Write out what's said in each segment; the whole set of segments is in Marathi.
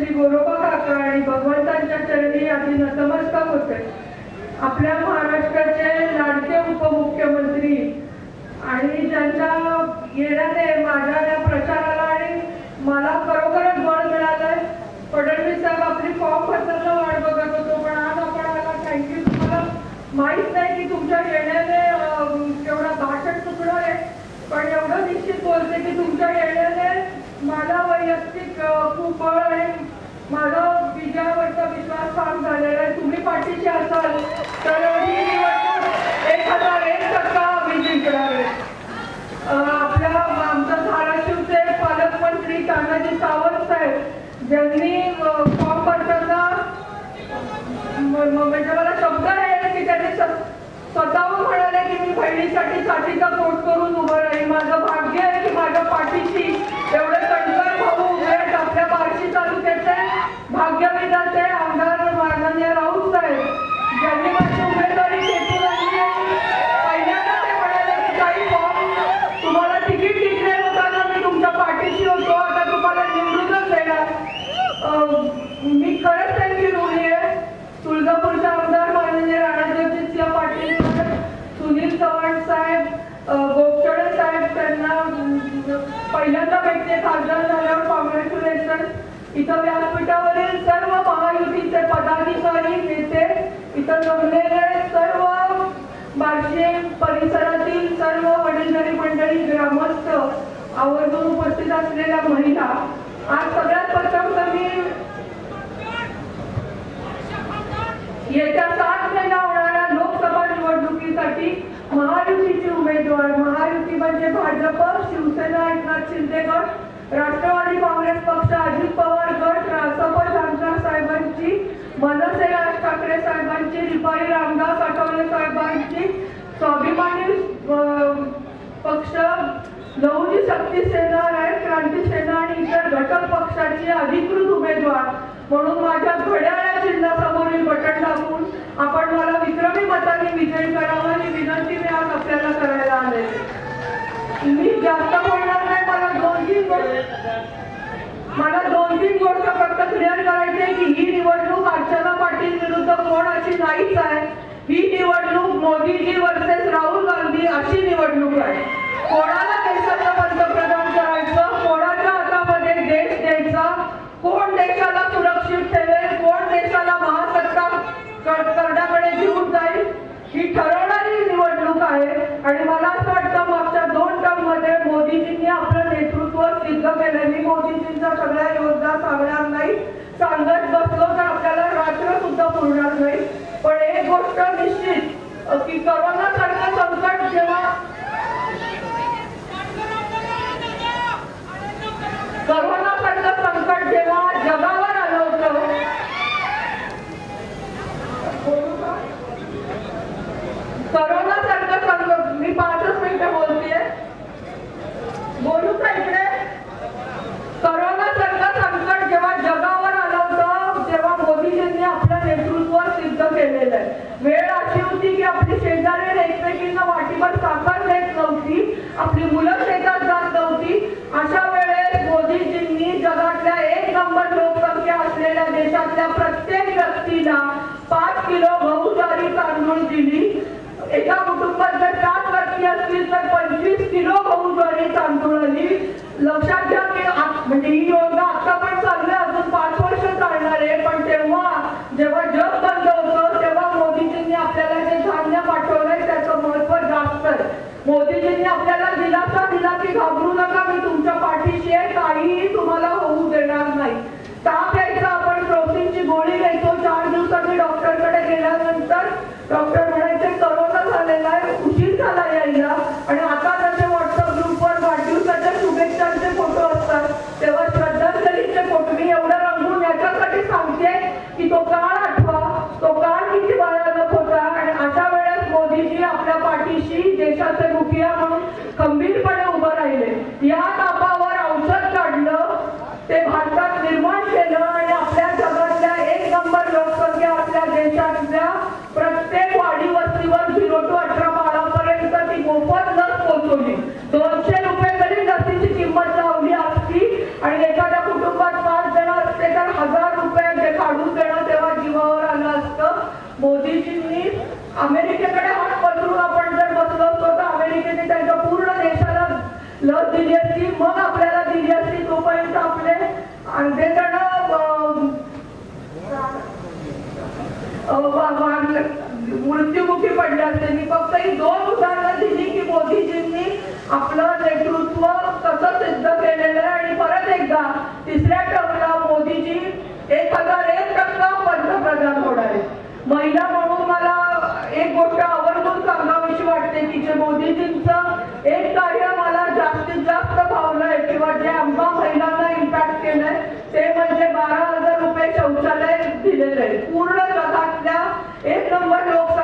श्री गोरोबा काका आणि भगवंतांच्या चरणी आधी नतमस्तक होते आपल्या महाराष्ट्राचे लाडके उपमुख्यमंत्री आणि ज्यांच्या येण्याने माझ्या या प्रचाराला आणि मला खरोखरच बळ मिळालंय फडणवीस साहेब आपली फॉर्म भरताना वाट बघत होतो पण आज आपण आला थँक्यू तुम्हाला माहीत नाही की तुमच्या येण्याने केवढा भाषण चुकणार आहे पण एवढं निश्चित बोलते की तुमच्या येण्याने मला वैयक्तिक खूप बळ आहे माझा विजयावरचा विश्वास ठाम झालेला आहे. तुम्ही पाठीशी असाल तर ही निवडणूक एक हजार एक टक्का आम्ही जिंकणार आहे. आपल्या आमच्या धाराशिवचे पालकमंत्री तानाजी सावंत साहेब ज्यांनी फॉर्म भरताना म्हणजे मला शब्द आहे की त्यांनी स्वतःहून म्हणाले की मी बहिणीसाठी साठीचा कोट करून उभं राहील माझं भाग्य आहे की माझ्या पाठीशी एवढे कणकर भाऊ उभे आहेत आपल्या बार्शी तालुक्याचे भाग्यविधाते आमदार माननीय राऊत साहेब ज्यांनी माझी उमेदवारी खेचून आणली आणि पहिल्यांदा ते म्हणाले की काही फॉर्म तुम्हाला तिकीट डिक्लेअर होताना मी तुमच्या पाठीशी होतो आता तुम्हाला निवडूनच देणार अं, मी खरंच त्यांची ऋणी आहे तुळजापूरचे आमदार माननीय राणाजगजितसिंह पाटील सुनील चव्हाण साहेब अं, गोपचडे साहेब त्यांना अं, पहिल्यांदा भेटते खासदार झाल्यावर कॉंग्रॅच्युलेशन इथं व्यासपीठावरील सर्व महायुतीचे पदाधिकारी नेते इथं जमलेले सर्व बार्शी परिसरातील सर्व वडीलधारी मंडळी ग्रामस्थ आवर्जून उपस्थित असलेल्या महिला. आज सगळ्यात प्रथम तर मी येत्या म्हणजे भाजप शिवसेना एकनाथ शिंदे गट राष्ट्रवादी काँग्रेस पक्ष अजित पवार गट रासप जानकर साहेबांची मनसे राज ठाकरे साहेबांची रिपाई रामदास आठवले साहेबांची स्वाभिमानी पक्ष लहुजी शक्ती सेना रायत क्रांती सेना आणि इतर घटक पक्षाचे अधिकृत उमेदवार. म्हणून माझ्या घड्याळ्या चिन्हासमोरील बटन दाबून आपण मला विक्रमी मताने विजयी करावा ही विनंती मी आज आपल्याला करायला आले मी जास्त बोलणार नाही मला दोन तीन गोष्ट मला दोन तीन गोष्ट फक्त क्लिअर करायचे की ही निवडणूक अर्चना पाटील विरुद्ध कोण अशी नाहीच आहे. ही निवडणूक मोदीजी वर्सेस राहुल गांधी अशी निवडणूक आहे. कोणाला देशाचं पंतप्रधान करायचं कोणाच्या हातामध्ये देश द्यायचा कोण देशाला सुरक्षित ठेवेल कोण देशाला महासत्ता कर- करण्याकडे घेऊन जाईल ही ठरवणारी निवडणूक आहे आणि मला असं वाटतं मागच्या दोन टर्ममध्ये मोदीजींनी आपलं नेतृत्व सिद्ध केलं मी मोदीजींचा सगळ्या योजना सांगणार नाही. सांगत बसलो तर आपल्याला रात्र सुद्धा पुरणार नाही. पण एक गोष्ट निश्चित की करोना सारखं संकट जेव्हा करोना सारखं संकट जेव्हा जगावर आलं होतं करोना सारखं संकट मी पाचच मिनिटं बोलतेय बोलू का इकडे करोना सारखं संकट जेव्हा जगावर आलं होतं तेव्हा मोदीजींनी आपलं नेतृत्व सिद्ध केलेलं आहे वेळ अशी होती की आपली शेजारी एकमेकींना वाटीभर साखर देत नव्हती आपली मुलं शेतात जात नव्हती. अशा वेळेस मोदीजींनी जगातल्या एक नंबर लोकसंख्या असलेल्या देशातल्या प्रत्येक व्यक्तीला पाच किलो गहू ज्वारी तांदूळ दिली. एका कुटुंबात जर सात व्यक्ती असतील तर पंचवीस किलो गहू ज्वारी तांदूळ आली. लक्षात घ्या की म्हणजे ही योजना आता पण चालू आहे अजून पाच वर्ष चालणार आहे पण तेव्हा जेव्हा जग बंद होतं तेव्हा मोदीजींनी आपल्याला जे धान्य पाठवलंय त्याचं महत्त्व जास्त आहे मोदीजींनी आपल्याला दिलासा दिला की घाबरू नका मी तुमच्या पाठ आहे काहीही तुम्हाला होऊ देणार नाही ताप यायचा आपण प्रोटीनची गोळी घ्यायचो चार दिवसांनी डॉक्टरकडे गेल्यानंतर डॉक्टर म्हणायचे करोना झालेला आहे उशीर झाला यायला आणि आता जसे व्हॉट्सअप ग्रुपवर वाढदिवसाच्या शुभेच्छांचे फोटो असतात तेव्हा श्रद्धांजलीचे फोटो मी एवढं रंगून याच्यासाठी सांगते की तो काळ आठवा तो काळ किती भयानक होता आणि अशा वेळेस मोदीजी आपल्या पाठीशी देशाचे मुखिया म्हणून खंबीरपणे उभं राहिले या तापावर औषध काढलं ते भारतात निर्माण केलं आणि आपल्या जगातल्या एक नंबर लोकसंख्या आपल्या देशातल्या प्रत्येक वाडी वस्तीवर झिरो टू अठरा बाळापर्यंत ती मोफत लस पोहोचवली दोनशे रुपये जरी लसीची किंमत लावली असती आणि एखाद्या कुटुंबात पाच जण असते तर हजार अमेरिकेकडे हात पसरून आपण जर बसलो असतो तर अमेरिकेने त्यांच्या पूर्ण देशाला लस दिली असती मग आपल्याला दिली असती तोपर्यंत आपले अर्धे जण मृत्युमुखी पडल्या त्यांनी फक्त ही दोन उदाहरणं दिली की मोदीजींनी आपलं नेतृत्व कसं सिद्ध केलेलं आहे. आणि परत एकदा तिसऱ्या टर्मला मोदीजी एक हजार एक टक्का पंतप्रधान होणार आहेत. महिला म्हणून मला एक गोष्ट आवर्जून सांगावीशी वाटते की जे मोदीजींचं एक कार्य मला जास्तीत जास्त भावलंय किंवा जे आमच्या महिलांना इम्पॅक्ट केलंय ते म्हणजे बारा हजार रुपये शौचालय दिलेले पूर्ण जगातल्या एक नंबर लोकसंख्या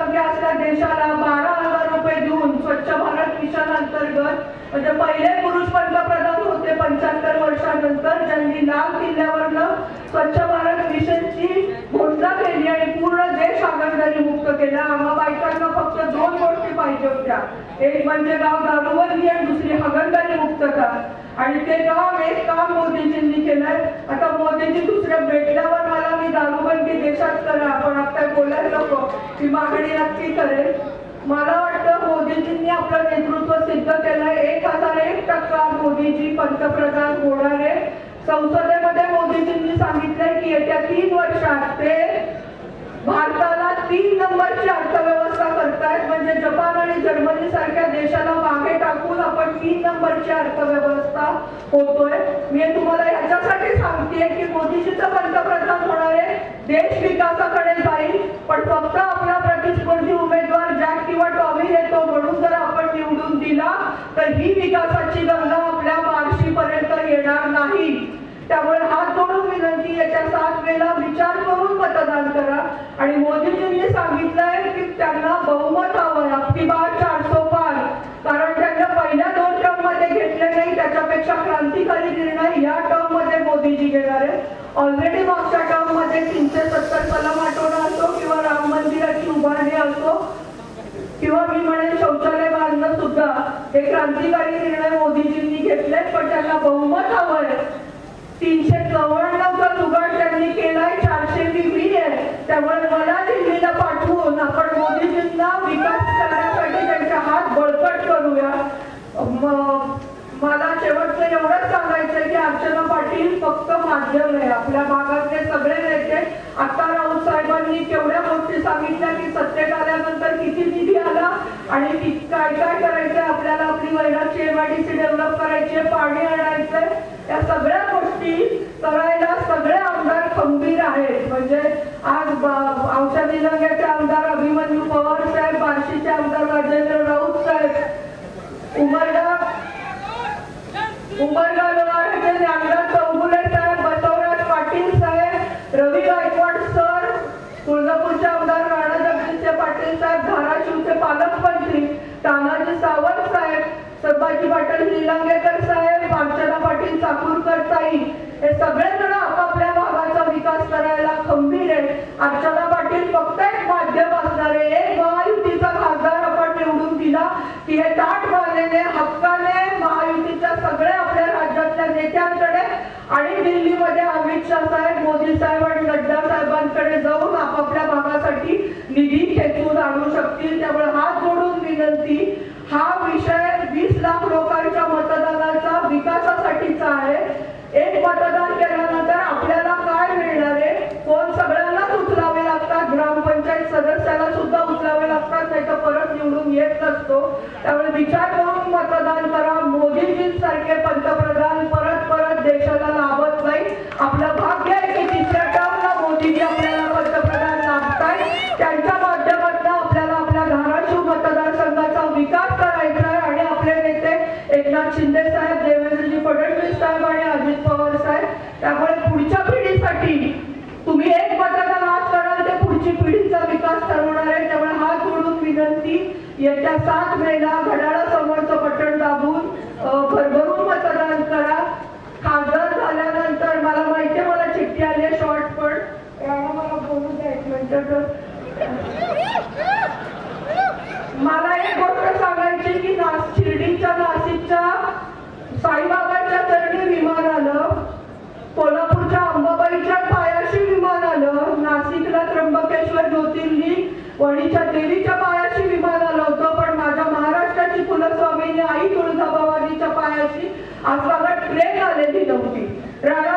असल्या देशाला बारा हजार रुपये देऊन स्वच्छ भारत मिशन अंतर्गत म्हणजे पहिले पुरुष पंतप्रधान होते पंच्याहत्तर वर्षानंतर ज्यांनी लाल किल्ल्यावरनं स्वच्छ भारत मिशनची घोषणा केली आणि पूर्ण देश हागणदारी मुक्त केला. आम्हा बायकांना फक्त दोन गोष्टी पाहिजे होत्या. एक म्हणजे गाव दारूबंदी आणि दुसरी हागणदारी मुक्तता आणि ते काम एक काम मोदीजींनी केलंय. आता मोदीजी दुसऱ्या भेटल्यावर दारूबंदी देशात करा. आपण आता बोलायला नको. ही मागणी नक्की करेल. मला वाटतं मोदीजींनी आपलं नेतृत्व सिद्ध केलं. एक हजार एक टक्का मोदीजी पंतप्रधान होणार आहे संसदेमध्ये मोदीजींनी सांगितलंय की येत्या तीन वर्षात ते भारताला तीन नंबरची अर्थव्यवस्था करतायत. म्हणजे जपान आणि जर्मनी सारख्या देशाला मागे टाकून आपण तीन नंबरची अर्थव्यवस्था होतोय. मी तुम्हाला याच्यासाठी सांगतेय की मोदीजी तर पंतप्रधान होणार आहे देश विकासाकडे जाईल पण फक्त आपला प्रतिस्पर्धी उमेदवार जॅक किंवा टॉमी येतो म्हणून जर आपण निवडून दिला तर ही विकासाची गंगा आपल्या बार्शीपर्यंत येणार नाही. त्यामुळे हात जोडून विनंती याच्या सात वेळेला विचार करून मतदान करा. आणि मोदीजींनी सांगितलंय की त्यांना बहुमत हवं आपली बार चारसो पार. कारण त्यांना पहिल्या दोन टर्ममध्ये घेतले नाही त्याच्यापेक्षा क्रांतिकारी निर्णय या टर्ममध्ये मोदीजी घेणार आहेत. ऑलरेडी कलम आठवणं असो किंवा राम मंदिराची उभारणी असो किंवा मी म्हणेन शौचालय बांधणं सुद्धा. हे क्रांतिकारी निर्णय मोदीजींनी घेतले पण त्यांना बहुमत हवंय तीनशे चौऱ्याण्णवचा जुगाड त्यांनी केलाय चारशे मी आहे. त्यामुळे मला दिल्लीला पाठवून आपण मोदीजींना विकास करण्यासाठी त्यांचे हात बळकट करूया. मला शेवटचं एवढंच सांगायचंय की अर्चना पाटील फक्त माध्यम आहे. आपल्या भागातले सगळे नेते आता राऊत साहेबांनी केवढ्या गोष्टी सांगितल्या की सत्तेत आल्यानंतर किती निधी आला आणि काय काय करायचंय? आपल्याला आपली वैराची एमआयडीसी डेव्हलप करायची पाणी आणायचंय. या सगळ्या गोष्टी करायला सगळे आमदार खंबीर आहेत. म्हणजे आज आमच्या निलंग्याचे आमदार अभिमन्यू पवार साहेब बार्शीचे आमदार राजेंद्र राऊत साहेब उमरडा उमरगा लोणावळ्याचे ज्ञानराज चौगुले साहेब बसवराज पाटील साहेब रवी गायकवाड सर तुळजापूरचे आमदार राणा जगदीशचे पाटील साहेब धाराशिवचे पालकमंत्री तानाजी सावंत साहेब संभाजी पाटील निलंगेकर साहेब अर्चना पाटील चाकूरकर ताई हे सगळे जण आपापल्या भागाचा विकास करायला खंबीर आहे अर्चना पाटील फक्त एक माध्यम असणार आहे एक महायुतीचा खासदार आपण निवडून दिला की हे ताट मानेने हक्काने महायुतीच्या सगळ्या आपल्या राज्यातल्या नेत्यांकडे आणि दिल्लीमध्ये अमित शाह साहेब मोदी साहेब आणि नड्डा साहेबांकडे जाऊन आपापल्या भागासाठी निधी खेचून आणू शकतील. त्यामुळे हात जोडून विनंती हा विषय वीस लाख लोकांच्या मतदानाचा विकासासाठीचा आहे. एक मतदान केल्यानंतर आपल्याला काय मिळणार आहे? कोण सगळ्यांनाच उचलावे लागतात? ग्रामपंचायत सदस्याला सुद्धा उचलावे लागतात नाही तर परत निवडून येत नसतो. त्यामुळे विचार करून मतदान करा. त्यामुळे पुढच्या पिढीसाठी तुम्ही एक मतदान नाश कराल ते पुढची पिढीचा विकास ठरवणार आहे. त्यामुळे हात जोडून विनंती येत्या सात मेला घड्याळासमोरचं बटन दाबून भरभरून मतदान करा. खासदार झाल्यानंतर मला माहितीये मला चिठ्ठी आली आहे शॉर्ट पण. मला बोलू द्या एक मिनिट. आई तुळजाबाबाजीच्या पायाशी आजकाल ट्रेन आलेली नव्हती. राणा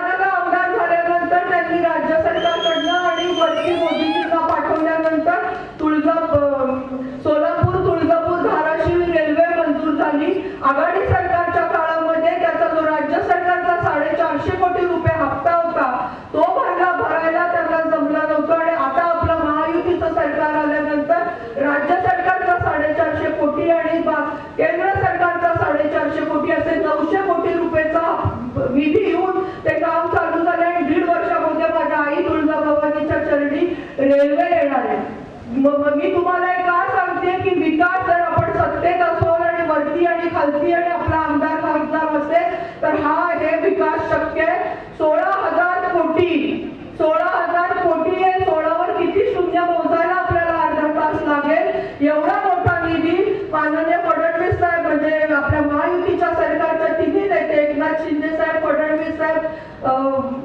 कोटी. सोळा हजार कोटी आहे. सोळावर किती शून्य पोहोचायला आपल्याला अर्धा तास लागेल? एवढा मोठा निधी माननीय फडणवीस साहेब म्हणजे आपल्या महायुतीच्या सरकारच्या तिन्ही नेते एकनाथ शिंदे साहेब फडणवीस साहेब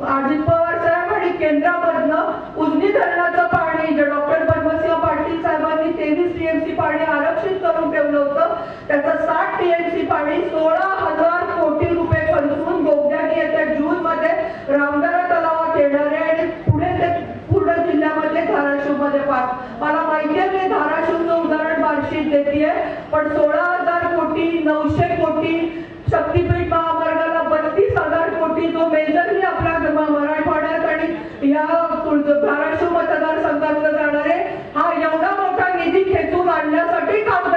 अजित पवार साहेब आणि केंद्रामधनं उजनी धरणाचं पाणी जे डॉक्टर पद्मसिंह पाटील साहेबांनी तेवीस टीएमसी पाणी आरक्षित करून ठेवलं होतं. तुळजा धाराशिव मतदारसंघातलं जाणारे हा एवढा मोठा निधी खेचून आणण्यासाठी काम